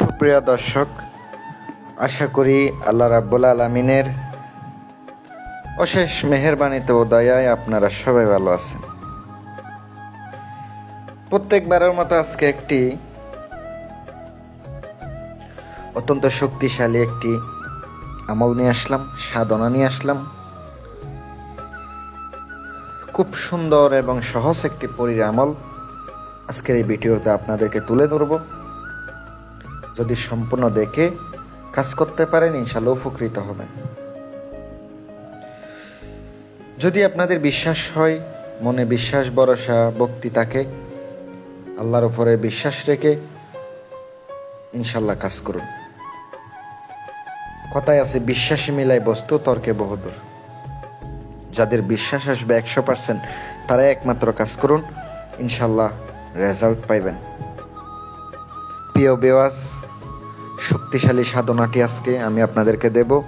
সুপ্রিয় দর্শক, আশা করি আল্লাহ রাব্বুল আলমিনের অশেষ মেহেরবানিতে ও দয়ায় আপনারা সবাই ভালো আছেন। প্রত্যেকবারের মতো আজকে একটি অত্যন্ত শক্তিশালী একটি আমল নিয়ে আসলাম, সাধনা নিয়ে আসলাম। খুব সুন্দর এবং সহজ একটি পরীর আমল আজকের এই ভিডিওতে আপনাদেরকে তুলে ধরবো। যদি সম্পূর্ণ দেখে কাজ করতে পারেন ইনশাল্লাহ উপকৃত হবেন। যদি আপনাদের বিশ্বাস হয়, মনে বিশ্বাস, ভরসা ভক্তি থাকে আল্লাহর উপরে বিশ্বাস রেখে ইনশাল্লাহ কাজ করুন। কথায় আছে, বিশ্বাস মিলাই বস্তু, তর্কে বহুদূর। যাদের বিশ্বাস আসবে একশো পার্সেন্ট তারা একমাত্র কাজ করুন ইনশাল্লাহ রেজাল্ট পাইবেন। প্রিয় বেওয়াজ শক্তিশালী সাধনাটি আজকে আমি আপনাদেরকে দেব।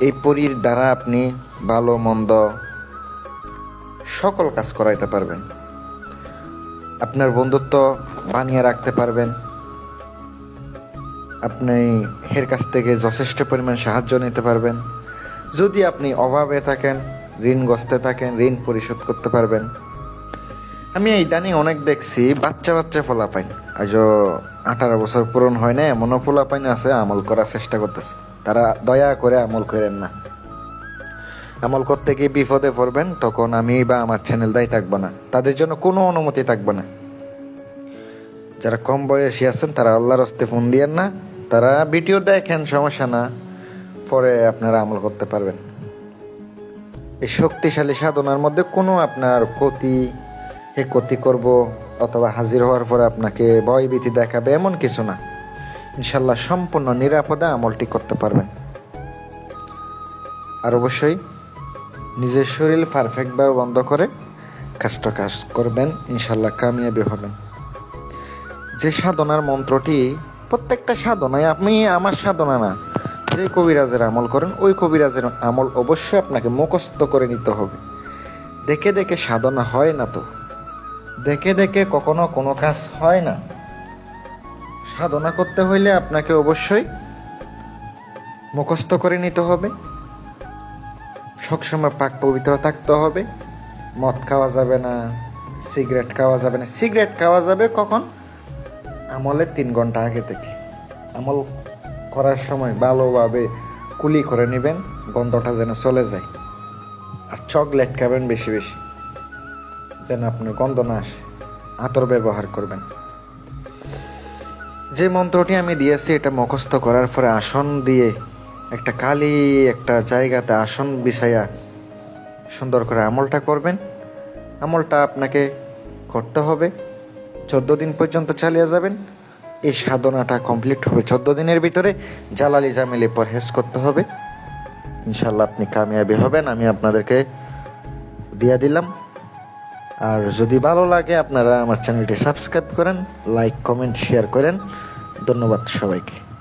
এই পরীর দ্বারা আপনি ভালো, মন্দ সকল কাজ করাইতে পারবেন। আপনার বন্ধুত্ব বানিয়ে রাখতে পারবেন। আপনি এর কাছ থেকে যথেষ্ট পরিমাণ সাহায্য নিতে পারবেন। যদি আপনি অভাবে থাকেন ঋণগ্রস্তে থাকেন, ঋণ পরিশোধ করতে পারবেন। আমি এই দানি অনেক দেখছি, বাচ্চা বাচ্চা ফোলা পাইন। আজও আঠারো বছর পূরণ হয় না এমনও ফোলা পাইন আছে, আমল করার চেষ্টা করতেছে। তারা দয়া করে আমল করেন না। আমল করতে গিয়ে বিপদে পড়বেন, তখন আমি বা আমার চ্যানেল দায়ী থাকব না। তাদের জন্য কোনো অনুমতি থাকবে না। যারা কম বয়সী আছেন, তারা আল্লাহর হস্তে ফোন দিয়েন না। তারা ভিডিও দেখেন, সমস্যা না। পরে আপনারা আমল করতে পারবেন। এই শক্তিশালী সাধনার মধ্যে কোনো আপনার ক্ষতি ক্ষতি করব অথবা হাজির হওয়ার পরে আপনাকে ভয়ভীতি দেখাবে, এমন কিছু না। ইনশাল্লাহ সম্পূর্ণ নিরাপদে আমলটি করতে পারবেন। আর অবশ্যই নিজের শরীর পারফেক্টভাবে বন্ধ করে কাজটা কাজ করবেন ইনশাল্লাহ কামিয়াবি হবেন। যে সাধনার মন্ত্রটি, প্রত্যেকটা সাধনায় আপনি আমার সাধনা না, যে কবিরাজের আমল করেন, ওই কবিরাজের আমল অবশ্যই আপনাকে মুখস্থ করে নিতে হবে। দেখে দেখে সাধনা হয় না তো। দেখে দেখে কখনো কোনো কাজ হয় না। সাধনা করতে হইলে আপনাকে অবশ্যই মুখস্থ করে নিতে হবে। সবসময় পাক পবিত্র থাকতে হবে। মদ খাওয়া যাবে না, সিগারেট খাওয়া যাবে না। সিগারেট খাওয়া যাবে কখন? আমলের তিন ঘণ্টা আগে থেকে। আমল করার সময় ভালোভাবে কুলি করে নেবেন, গন্ধটা যেন চলে যায়। আর চকলেট খাবেন বেশি বেশি। যেন আপনার গন্ধ না আসে। আতর ব্যবহার করবেন। যে মন্ত্রটি আমি দিয়েছি, এটা মুখস্থ করার পরে আসন দিয়ে একটা কালি একটা জায়গাতে আসন বিছাইয়া সুন্দর করে আমলটা করবেন। আমলটা আপনাকে করতে হবে। চোদ্দ দিন পর্যন্ত চালিয়ে যাবেন। এই সাধনাটা কমপ্লিট হবে চোদ্দ দিনের ভিতরে। জালালি জামিলি পরহেজ করতে হবে। ইনশাল্লাহ আপনি কামিয়াবি হবেন, আমি আপনাদেরকে দিয়ে দিলাম। আর যদি ভালো লাগে, আপনারা আমার চ্যানেলটি সাবস্ক্রাইব করেন, লাইক, কমেন্ট, শেয়ার করেন। ধন্যবাদ সবাইকে।